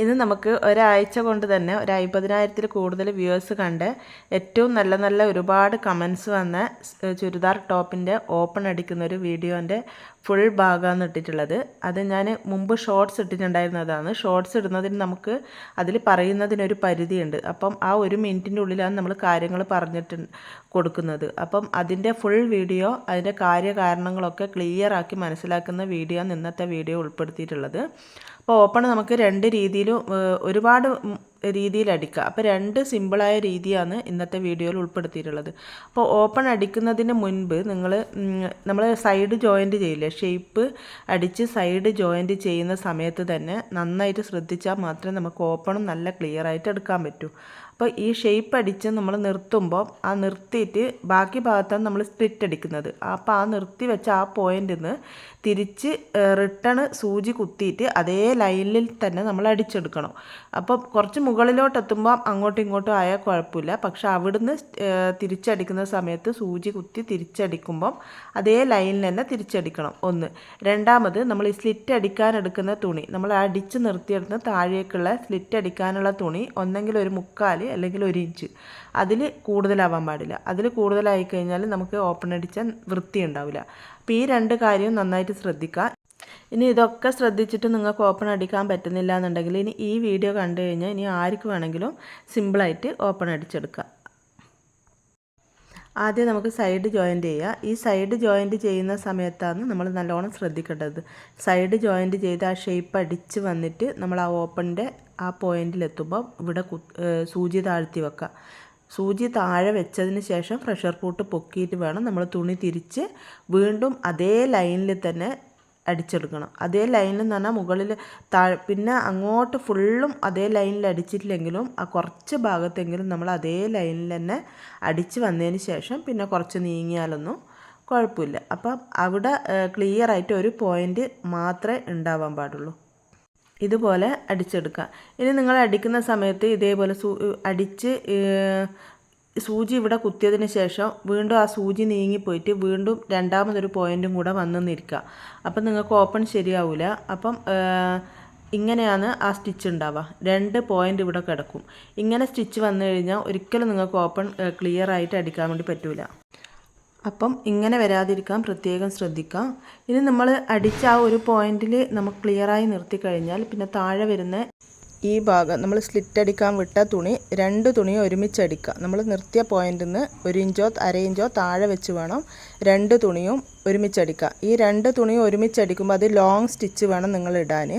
ഇന്ന് നമുക്ക് ഒരാഴ്ച കൊണ്ട് തന്നെ ഒരു അമ്പതിനായിരത്തിൽ കൂടുതൽ വ്യൂവേഴ്സ് കണ്ട് ഏറ്റവും നല്ല നല്ല ഒരുപാട് കമൻസ് വന്ന ചുരിദാർ ടോപ്പിന്റെ ഓപ്പൺ അടിക്കുന്ന ഒരു വീഡിയോന്റെ ഫുൾ ഭാഗമാണ് ഇട്ടിട്ടുള്ളത്. അത് ഞാൻ മുമ്പ് ഷോർട്സ് ഇട്ടിട്ടുണ്ടായിരുന്നതാണ് ഷോർട്സ് ഇടുന്നതിന് നമുക്ക് അതിൽ പറയുന്നതിനൊരു പരിധിയുണ്ട്. അപ്പം ആ ഒരു മിനിറ്റിന്റെ ഉള്ളിലാണ് നമ്മൾ കാര്യങ്ങൾ പറഞ്ഞിട്ട് കൊടുക്കുന്നത്. അപ്പം അതിന്റെ ഫുൾ വീഡിയോ അതിന്റെ കാര്യകാരണങ്ങളൊക്കെ ക്ലിയർ ആക്കി മനസ്സിലാക്കുന്ന വീഡിയോ ഇന്നത്തെ വീഡിയോ ഉൾപ്പെടുത്തിയിട്ടുള്ളത്. അപ്പോൾ ഓപ്പൺ നമുക്ക് രണ്ട് രീതിയിലും ഒരുപാട് രീതിയിൽ അടിക്കുക അപ്പോൾ രണ്ട് സിമ്പിളായ രീതിയാണ് ഇന്നത്തെ വീഡിയോയിൽ ഉൾപ്പെടുത്തിയിട്ടുള്ളത്. അപ്പോൾ ഓപ്പൺ അടിക്കുന്നതിന് മുൻപ് നിങ്ങൾ നമ്മൾ സൈഡ് ജോയിന്റ് ചെയ്യില്ലേ? ഷേപ്പ് അടിച്ച് സൈഡ് ജോയിന്റ് ചെയ്യുന്ന സമയത്ത് തന്നെ നന്നായിട്ട് ശ്രദ്ധിച്ചാൽ മാത്രമേ നമുക്ക് ഓപ്പണും നല്ല ക്ലിയറായിട്ട് എടുക്കാൻ പറ്റൂ. അപ്പോൾ ഈ ഷേപ്പ് അടിച്ച് നമ്മൾ നിർത്തുമ്പോൾ ആ നിർത്തിയിട്ട് ബാക്കി ഭാഗത്താണ് നമ്മൾ സ്പ്ലിറ്റ് അടിക്കുന്നത്. അപ്പോൾ ആ നിർത്തി വെച്ച ആ പോയിന്റിൽ നിന്ന് തിരിച്ച് റിട്ടേൺ സൂചി കുത്തിയിട്ട് അതേ ലൈനിൽ തന്നെ നമ്മൾ അടിച്ചെടുക്കണം. അപ്പോൾ കുറച്ച് മുകളിലോട്ട് എത്തുമ്പോൾ അങ്ങോട്ടും ഇങ്ങോട്ടും ആയാൽ കുഴപ്പമില്ല. പക്ഷെ അവിടുന്ന് തിരിച്ചടിക്കുന്ന സമയത്ത് സൂചി കുത്തി തിരിച്ചടിക്കുമ്പം അതേ ലൈനിൽ തന്നെ തിരിച്ചടിക്കണം. ഒന്ന്. രണ്ടാമത് നമ്മൾ ഈ സ്ലിറ്റ് അടിക്കാൻ എടുക്കുന്ന തുണി നമ്മൾ അടിച്ച് നിർത്തിയെടുത്ത് താഴേക്കുള്ള സ്ലിറ്റ് അടിക്കാനുള്ള തുണി ഒന്നെങ്കിൽ ഒരു മുക്കാൽ അല്ലെങ്കിൽ ഒരു ഇഞ്ച്. അതിൽ കൂടുതലാവാൻ പാടില്ല. അതിൽ കൂടുതലായി കഴിഞ്ഞാൽ നമുക്ക് ഓപ്പൺ അടിച്ചാൽ വൃത്തി ഉണ്ടാവില്ല. അപ്പോൾ ഈ രണ്ട് കാര്യവും നന്നായിട്ട് ശ്രദ്ധിക്കുക. ഇനി ഇതൊക്കെ ശ്രദ്ധിച്ചിട്ട് നിങ്ങൾക്ക് ഓപ്പൺ അടിക്കാൻ പറ്റുന്നില്ല എന്നുണ്ടെങ്കിൽ ഇനി ഈ വീഡിയോ കണ്ടു കഴിഞ്ഞാൽ ഇനി ആർക്ക് വേണമെങ്കിലും സിമ്പിളായിട്ട് ഓപ്പൺ അടിച്ചെടുക്കാം ആദ്യം നമുക്ക് സൈഡ് ജോയിന്റ് ചെയ്യുക ഈ സൈഡ് ജോയിന്റ് ചെയ്യുന്ന സമയത്താണ് നമ്മൾ നല്ലോണം ശ്രദ്ധിക്കേണ്ടത്. സൈഡ് ജോയിന്റ് ചെയ്ത് ആ ഷേപ്പ് അടിച്ച് വന്നിട്ട് നമ്മൾ ആ ഓപ്പണിന്റെ ആ പോയിന്റിലെത്തുമ്പോൾ ഇവിടെ സൂചി താഴ്ത്തി വെക്കുക സൂചി താഴെ വെച്ചതിന് ശേഷം പ്രഷർ പൂട്ട് പൊക്കിയിട്ട് വേണം നമ്മൾ തുണി തിരിച്ച് വീണ്ടും അതേ ലൈനിൽ തന്നെ അടിച്ചെടുക്കണം. അതേ ലൈനിൽ എന്ന് പറഞ്ഞാൽ മുകളിൽ താഴെ പിന്നെ അങ്ങോട്ട് ഫുള്ളും അതേ ലൈനിൽ അടിച്ചിട്ടില്ലെങ്കിലും ആ കുറച്ച് ഭാഗത്തെങ്കിലും നമ്മൾ അതേ ലൈനിൽ തന്നെ അടിച്ച് വന്നതിന് ശേഷം പിന്നെ കുറച്ച് നീങ്ങിയാലൊന്നും കുഴപ്പമില്ല. അപ്പം അവിടെ ക്ലിയർ ആയിട്ട് ഒരു പോയിന്റ് മാത്രമേ ഉണ്ടാവാൻ പാടുള്ളൂ. ഇതുപോലെ അടിച്ചെടുക്കുക. ഇനി നിങ്ങൾ അടിക്കുന്ന സമയത്ത് ഇതേപോലെ അടിച്ച് സൂചി ഇവിടെ കുത്തിയതിന് ശേഷം വീണ്ടും ആ സൂചി നീങ്ങിപ്പോയിട്ട് വീണ്ടും രണ്ടാമതൊരു പോയിന്റും കൂടെ വന്ന് നിൽക്കുക. അപ്പം നിങ്ങൾക്ക് ഓപ്പൺ ശരിയാവില്ല അപ്പം ഇങ്ങനെയാണ് ആ സ്റ്റിച്ച് ഉണ്ടാവുക. രണ്ട് പോയിന്റ് ഇവിടെ കിടക്കും. ഇങ്ങനെ സ്റ്റിച്ച് വന്നു കഴിഞ്ഞാൽ ഒരിക്കലും നിങ്ങൾക്ക് ഓപ്പൺ ക്ലിയർ ആയിട്ട് അടിക്കാൻ വേണ്ടി പറ്റില്ല അപ്പം ഇങ്ങനെ വരാതിരിക്കാൻ പ്രത്യേകം ശ്രദ്ധിക്കാം. ഇനി നമ്മൾ അടിച്ച ആ ഒരു പോയിന്റിൽ നമുക്ക് ക്ലിയറായി നിർത്തി കഴിഞ്ഞാൽ പിന്നെ താഴെ വരുന്ന ഈ ഭാഗം നമ്മൾ സ്ലിറ്റ് അടിക്കാൻ വിട്ട തുണി രണ്ട് തുണിയും ഒരുമിച്ച് അടിക്കുക. നമ്മൾ നിർത്തിയ പോയിന്റിൽ നിന്ന് ഒരു ഇഞ്ചോ അര ഇഞ്ചോ താഴെ വെച്ച് വേണം രണ്ട് തുണിയും ഒരുമിച്ച് അടിക്കുക ഈ രണ്ട് തുണിയും ഒരുമിച്ചടിക്കുമ്പോൾ അത് ലോങ് സ്റ്റിച്ച് വേണം നിങ്ങൾ ഇടാൻ.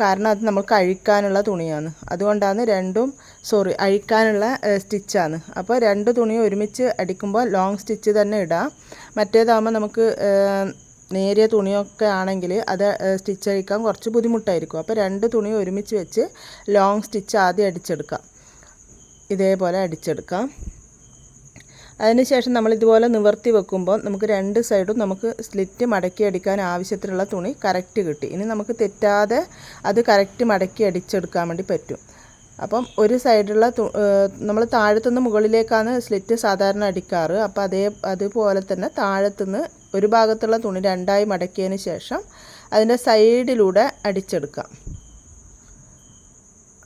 കാരണം അത് നമുക്ക് അഴിക്കാനുള്ള തുണിയാണ്. അതുകൊണ്ടാണ് രണ്ടും സോറി അഴിക്കാനുള്ള സ്റ്റിച്ചാണ് അപ്പോൾ രണ്ട് തുണിയും ഒരുമിച്ച് അടിക്കുമ്പോൾ ലോങ് സ്റ്റിച്ച് തന്നെ ഇടാം. മറ്റേതാകുമ്പോൾ നമുക്ക് നേരിയ തുണിയൊക്കെ ആണെങ്കിൽ അത് സ്റ്റിച്ച് അഴിക്കാൻ കുറച്ച് ബുദ്ധിമുട്ടായിരിക്കും. അപ്പോൾ രണ്ട് തുണി ഒരുമിച്ച് വെച്ച് ലോങ് സ്റ്റിച്ച് ആദ്യം അടിച്ചെടുക്കാം. ഇതേപോലെ അടിച്ചെടുക്കാം. അതിനുശേഷം നമ്മൾ ഇതുപോലെ നിവർത്തി വെക്കുമ്പോൾ നമുക്ക് രണ്ട് സൈഡും നമുക്ക് സ്ലിറ്റ് മടക്കി അടിക്കാൻ ആവശ്യത്തിലുള്ള തുണി കറക്റ്റ് കിട്ടി. ഇനി നമുക്ക് തെറ്റാതെ അത് കറക്റ്റ് മടക്കി അടിച്ചെടുക്കാൻ വേണ്ടി പറ്റും. അപ്പം ഒരു സൈഡുള്ള നമ്മൾ താഴത്തുനിന്ന് മുകളിലേക്കാണ് സ്ലിറ്റ് സാധാരണ അടിക്കാറ്. അപ്പോൾ അതേ അതുപോലെ തന്നെ താഴത്തുനിന്ന് ഒരു ഭാഗത്തുള്ള തുണി രണ്ടായി മടക്കിയതിന് ശേഷം അതിന്റെ സൈഡിലൂടെ അടിച്ചെടുക്കാം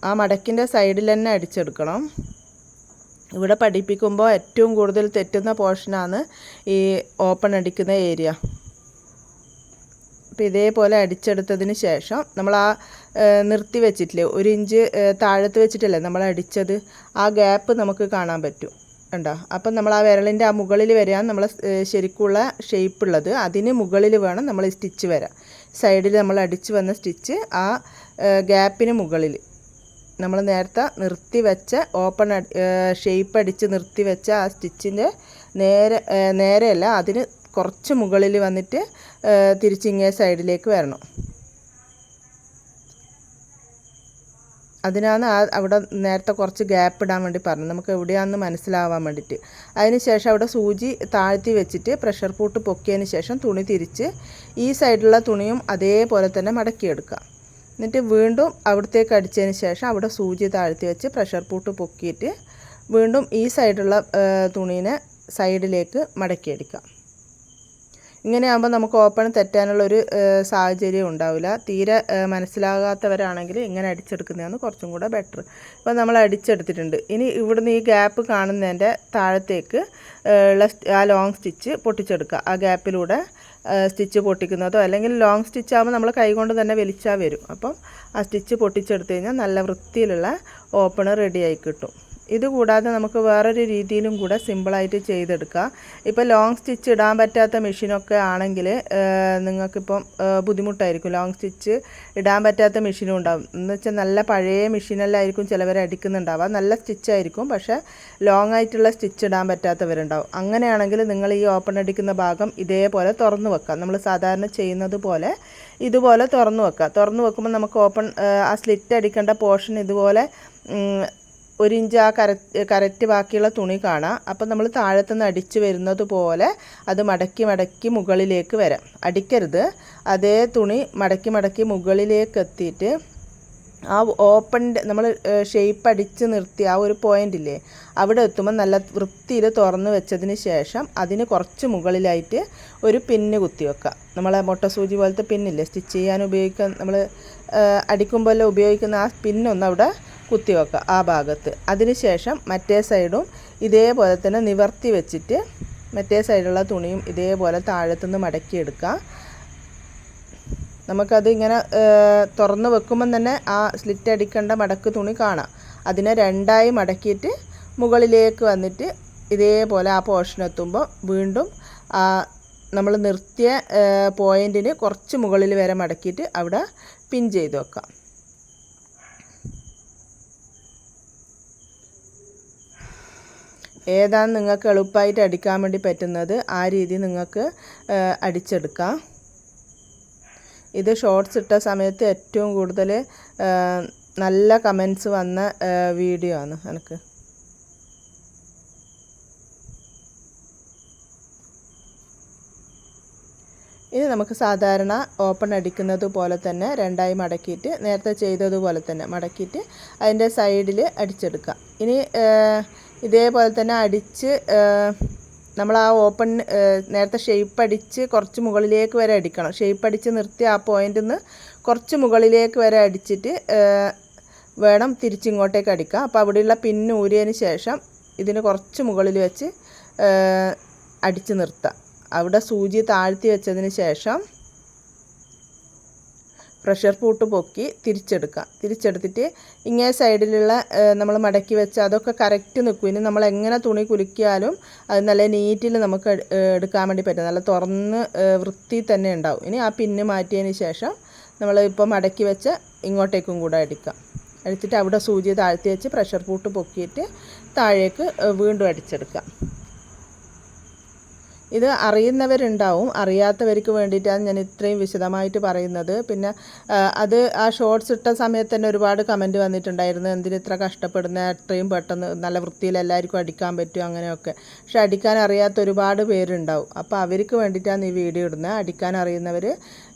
ആ മടക്കിന്റെ സൈഡിൽ തന്നെ അടിച്ചെടുക്കണം. ഇവിടെ പഠിപ്പിക്കുമ്പോൾ ഏറ്റവും കൂടുതൽ തെറ്റുന്ന പോർഷനാണ് ഈ ഓപ്പൺ അടിക്കുന്ന ഏരിയ. അപ്പോൾ ഇതേപോലെ അടിച്ചെടുത്തതിന് ശേഷം നമ്മൾ ആ നിർത്തി വെച്ചിട്ടില്ലേ? ഒരു ഇഞ്ച് താഴത്ത് വെച്ചിട്ടല്ലേ നമ്മൾ അടിച്ചത്? ആ ഗ്യാപ്പ് നമുക്ക് കാണാൻ പറ്റും. ഉണ്ടോ? അപ്പം നമ്മൾ ആ വിരലിന്റെ ആ മുകളിൽ വരാൻ നമ്മൾ ശരിക്കുള്ള ഷേപ്പ് ഉള്ളത്. അതിന് മുകളിൽ വേണം നമ്മൾ സ്റ്റിച്ച് വരാം. സൈഡിൽ നമ്മൾ അടിച്ച് വന്ന സ്റ്റിച്ച് ആ ഗ്യാപ്പിന് മുകളിൽ. നമ്മൾ നേരത്തെ നിർത്തി വെച്ച ഓപ്പൺ ഷേപ്പ് അടിച്ച് നിർത്തി വെച്ച ആ സ്റ്റിച്ചിന്റെ നേരെ നേരെയല്ല അതിന് കുറച്ച് മുകളിൽ വന്നിട്ട് തിരിച്ചിങ്ങേ സൈഡിലേക്ക് വരണം. അതിനാണ് ആ അവിടെ നേരത്തെ കുറച്ച് ഗ്യാപ്പ് ഇടാൻ വേണ്ടി പറഞ്ഞത്. നമുക്ക് എവിടെയാണെന്ന് മനസ്സിലാവാൻ വേണ്ടിയിട്ട്. അതിന് ശേഷം അവിടെ സൂചി താഴ്ത്തി വെച്ചിട്ട് പ്രഷർ പൂട്ട് പൊക്കിയതിന് ശേഷം തുണി തിരിച്ച് ഈ സൈഡിലുള്ള തുണിയും അതേപോലെ തന്നെ മടക്കിയെടുക്കുക എന്നിട്ട് വീണ്ടും അവിടത്തേക്ക് അടിച്ചതിന് ശേഷം അവിടെ സൂചി താഴ്ത്തി വെച്ച് പ്രഷർ പൂട്ട് പൊക്കിയിട്ട് വീണ്ടും ഈ സൈഡുള്ള തുണീനെ സൈഡിലേക്ക് മടക്കിയെടുക്കാം ഇങ്ങനെയാകുമ്പോൾ നമുക്ക് ഓപ്പൺ തെറ്റാനുള്ളൊരു സാഹചര്യം ഉണ്ടാവില്ല. തീരെ മനസ്സിലാകാത്തവരാണെങ്കിൽ ഇങ്ങനെ അടിച്ചെടുക്കുന്നതാണ് കുറച്ചും കൂടെ ബെറ്റർ ഇപ്പോൾ നമ്മൾ അടിച്ചെടുത്തിട്ടുണ്ട്. ഇനി ഇവിടുന്ന് ഈ ഗ്യാപ്പ് കാണുന്നതിന്റെ താഴത്തേക്ക് ഉള്ള ആ ലോങ് സ്റ്റിച്ച് പൊട്ടിച്ചെടുക്കുക. ആ ഗ്യാപ്പിലൂടെ സ്റ്റിച്ച് പൊട്ടിക്കുന്നതോ അല്ലെങ്കിൽ ലോങ് സ്റ്റിച്ച് ആകുമ്പോൾ നമ്മൾ കൈകൊണ്ട് തന്നെ വലിച്ചാൽ വരും. അപ്പം ആ സ്റ്റിച്ച് പൊട്ടിച്ചെടുത്ത് കഴിഞ്ഞാൽ നല്ല വൃത്തിയിലുള്ള ഓപ്പണർ റെഡിയായി കിട്ടും. ഇത് കൂടാതെ നമുക്ക് വേറൊരു രീതിയിലും കൂടെ സിമ്പിളായിട്ട് ചെയ്തെടുക്കാം. ഇപ്പോൾ ലോങ് സ്റ്റിച്ച് ഇടാൻ പറ്റാത്ത മെഷീനൊക്കെ ആണെങ്കിൽ നിങ്ങൾക്കിപ്പം ബുദ്ധിമുട്ടായിരിക്കും. ലോങ് സ്റ്റിച്ച് ഇടാൻ പറ്റാത്ത മെഷീനും ഉണ്ടാവും. എന്ന് വെച്ചാൽ നല്ല പഴയ മെഷീനെല്ലായിരിക്കും ചിലവർ അടിക്കുന്നുണ്ടാവുക. നല്ല സ്റ്റിച്ചായിരിക്കും പക്ഷേ ലോങ് ആയിട്ടുള്ള സ്റ്റിച്ച് ഇടാൻ പറ്റാത്തവരുണ്ടാവും. അങ്ങനെയാണെങ്കിൽ നിങ്ങൾ ഈ ഓപ്പൺ അടിക്കുന്ന ഭാഗം ഇതേപോലെ തുറന്ന് വെക്കാം. നമ്മൾ സാധാരണ ചെയ്യുന്നത് പോലെ ഇതുപോലെ തുറന്ന് വെക്കുക തുറന്ന് വെക്കുമ്പോൾ നമുക്ക് ഓപ്പൺ ആ സ്ലിറ്റ് അടിക്കേണ്ട പോർഷൻ ഇതുപോലെ ഒരു ഇഞ്ച് ആ കര കറക്റ്റ് ബാക്കിയുള്ള തുണി കാണാം. അപ്പം നമ്മൾ താഴത്തുനിന്ന് അടിച്ച് വരുന്നത് പോലെ അത് മടക്കി മടക്കി മുകളിലേക്ക് വരാം. അടിക്കരുത്. അതേ തുണി മടക്കി മടക്കി മുകളിലേക്ക് എത്തിയിട്ട് ആ ഓപ്പണിന്റെ നമ്മൾ ഷേപ്പ് അടിച്ച് നിർത്തി ആ ഒരു പോയിന്റ് ഇല്ലേ അവിടെ എത്തുമ്പോൾ നല്ല വൃത്തിയിൽ തുറന്ന് വെച്ചതിന് ശേഷം അതിന് കുറച്ച് മുകളിലായിട്ട് ഒരു പിന്ന് കുത്തി വെക്കുക നമ്മളെ മുട്ട സൂചി പോലത്തെ പിന്നില്ലേ സ്റ്റിച്ച് ചെയ്യാൻ ഉപയോഗിക്കാൻ നമ്മൾ അടിക്കുമ്പോൾ ഉപയോഗിക്കുന്ന ആ പിന്നൊന്ന് അവിടെ കുത്തി വെക്കുക ആ ഭാഗത്ത്. അതിനുശേഷം മറ്റേ സൈഡും ഇതേപോലെ തന്നെ നിവർത്തി വെച്ചിട്ട് മറ്റേ സൈഡുള്ള തുണിയും ഇതേപോലെ താഴത്തുനിന്ന് മടക്കിയെടുക്കുക നമുക്കത് ഇങ്ങനെ തുറന്ന് വെക്കുമ്പം തന്നെ ആ സ്ലിറ്റ് അടിക്കേണ്ട മടക്ക് തുണി കാണാം. അതിനെ രണ്ടായി മടക്കിയിട്ട് മുകളിലേക്ക് വന്നിട്ട് ഇതേപോലെ ആ പോർഷൻ എത്തുമ്പോൾ വീണ്ടും ആ നമ്മൾ നിർത്തിയ പോയിന്റിന് കുറച്ച് മുകളിൽ വരെ മടക്കിയിട്ട് അവിടെ പിൻ ചെയ്ത് വെക്കാം. ഏതാണ് നിങ്ങൾക്ക് എളുപ്പമായിട്ട് അടിക്കാൻ വേണ്ടി പറ്റുന്നത് ആ രീതി നിങ്ങൾക്ക് അടിച്ചെടുക്കാം. ഇത് ഷോർട്സ് ഇട്ട സമയത്ത് ഏറ്റവും കൂടുതൽ നല്ല കമൻസ് വന്ന വീഡിയോ ആണ് എനിക്ക്. ഇനി നമുക്ക് സാധാരണ ഓപ്പൺ അടിക്കുന്നത് പോലെ തന്നെ രണ്ടായി മടക്കിയിട്ട് നേരത്തെ ചെയ്തതുപോലെ തന്നെ മടക്കിയിട്ട് അതിന്റെ സൈഡിൽ അടിച്ചെടുക്കാം. ഇനി ഇതേപോലെ തന്നെ അടിച്ച് നമ്മൾ ആ ഓപ്പൺ നേരത്തെ ഷേപ്പ് അടിച്ച് കുറച്ച് മുകളിലേക്ക് വരെ അടിക്കണം. ഷേപ്പ് അടിച്ച് നിർത്തി ആ പോയിന്റിൽ നിന്ന് കുറച്ച് മുകളിലേക്ക് വരെ അടിച്ചിട്ട് വേണം തിരിച്ചിങ്ങോട്ടേക്ക് അടിക്കാം അപ്പോൾ അവിടെയുള്ള പിന്ന് ഊരിയതിന് ശേഷം ഇതിന് കുറച്ച് മുകളിൽ വെച്ച് അടിച്ച് നിർത്താം. അവിടെ സൂചി താഴ്ത്തി വെച്ചതിന് ശേഷം പ്രഷർ പൂട്ട് പൊക്കി തിരിച്ചെടുക്കുക. തിരിച്ചെടുത്തിട്ട് ഇങ്ങേ സൈഡിലുള്ള നമ്മൾ മടക്കി വെച്ച അതൊക്കെ കറക്റ്റ് നിൽക്കും. ഇനി നമ്മൾ എങ്ങനെ തുണി കുലുക്കിയാലും അത് നല്ല നീറ്റിൽ നമുക്ക് എടുക്കാൻ വേണ്ടി പറ്റും. നല്ല തുറന്ന് വൃത്തി തന്നെ ഉണ്ടാവും. ഇനി ആ പിന്ന് മാറ്റിയതിന് ശേഷം നമ്മൾ ഇപ്പോൾ മടക്കി വെച്ച ഇങ്ങോട്ടേക്കും കൂടെ അടിക്കാം. അടിച്ചിട്ട് അവിടെ സൂചി താഴ്ത്തി വെച്ച് പ്രഷർ പൂട്ട് പൊക്കിയിട്ട് താഴേക്ക് വീണ്ടും അടിച്ചെടുക്കാം ഇത് അറിയുന്നവരുണ്ടാവും. അറിയാത്തവർക്ക് വേണ്ടിയിട്ടാണ് ഞാൻ ഇത്രയും വിശദമായിട്ട് പറയുന്നത്. പിന്നെ അത് ആ ഷോർട്സ് ഇട്ട സമയത്ത് തന്നെ ഒരുപാട് കമന്റ് വന്നിട്ടുണ്ടായിരുന്നു. എന്തിന് ഇത്ര കഷ്ടപ്പെടുന്ന? അത്രയും പെട്ടെന്ന് നല്ല വൃത്തിയിൽ എല്ലാവർക്കും അടിക്കാൻ പറ്റും അങ്ങനെയൊക്കെ. പക്ഷെ അടിക്കാൻ അറിയാത്ത ഒരുപാട് പേരുണ്ടാവും. അപ്പോൾ അവർക്ക് വേണ്ടിയിട്ടാണ് ഈ വീഡിയോ ഇടുന്നത് അടിക്കാൻ അറിയുന്നവർ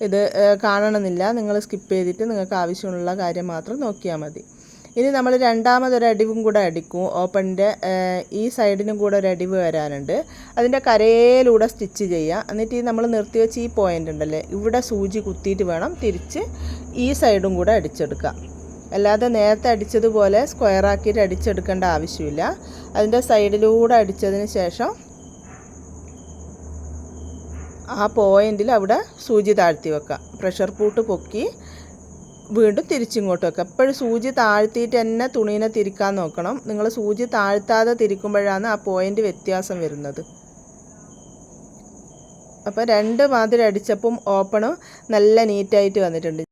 ഇത് കാണണമെന്നില്ല. നിങ്ങൾ സ്കിപ്പ് ചെയ്തിട്ട് നിങ്ങൾക്ക് ആവശ്യമുള്ള കാര്യം മാത്രം നോക്കിയാൽ മതി. ഇനി നമ്മൾ രണ്ടാമതൊരു അടിവും കൂടെ അടിക്കും. ഓപ്പണിന്റെ ഈ സൈഡിനും കൂടെ ഒരു അടിവ് വരാനുണ്ട്. അതിന്റെ കരയിലൂടെ സ്റ്റിച്ച് ചെയ്യുക എന്നിട്ട് ഈ നമ്മൾ നിർത്തി വെച്ച് ഈ പോയിന്റ് ഉണ്ടല്ലേ ഇവിടെ സൂചി കുത്തിയിട്ട് വേണം തിരിച്ച് ഈ സൈഡും കൂടെ അടിച്ചെടുക്കുക അല്ലാതെ നേരത്തെ അടിച്ചതുപോലെ സ്ക്വയർ ആക്കിയിട്ട് അടിച്ചെടുക്കേണ്ട ആവശ്യമില്ല. അതിന്റെ സൈഡിലൂടെ അടിച്ചതിന് ശേഷം ആ പോയിന്റിൽ അവിടെ സൂചി താഴ്ത്തി വെക്കുക പ്രഷർ പൂട്ട് പൊക്കി വീണ്ടും തിരിച്ചിങ്ങോട്ട് വെക്കുക എപ്പോഴും സൂചി താഴ്ത്തിയിട്ട് തന്നെ തുണീനെ തിരിക്കാൻ നോക്കണം. നിങ്ങൾ സൂചി താഴ്ത്താതെ തിരിക്കുമ്പോഴാണ് ആ പോയിന്റ് വ്യത്യാസം വരുന്നത്. അപ്പോൾ രണ്ട് മാതിരി അടിച്ചപ്പം ഓപ്പണ് നല്ല നീറ്റായിട്ട് വന്നിട്ടുണ്ട്.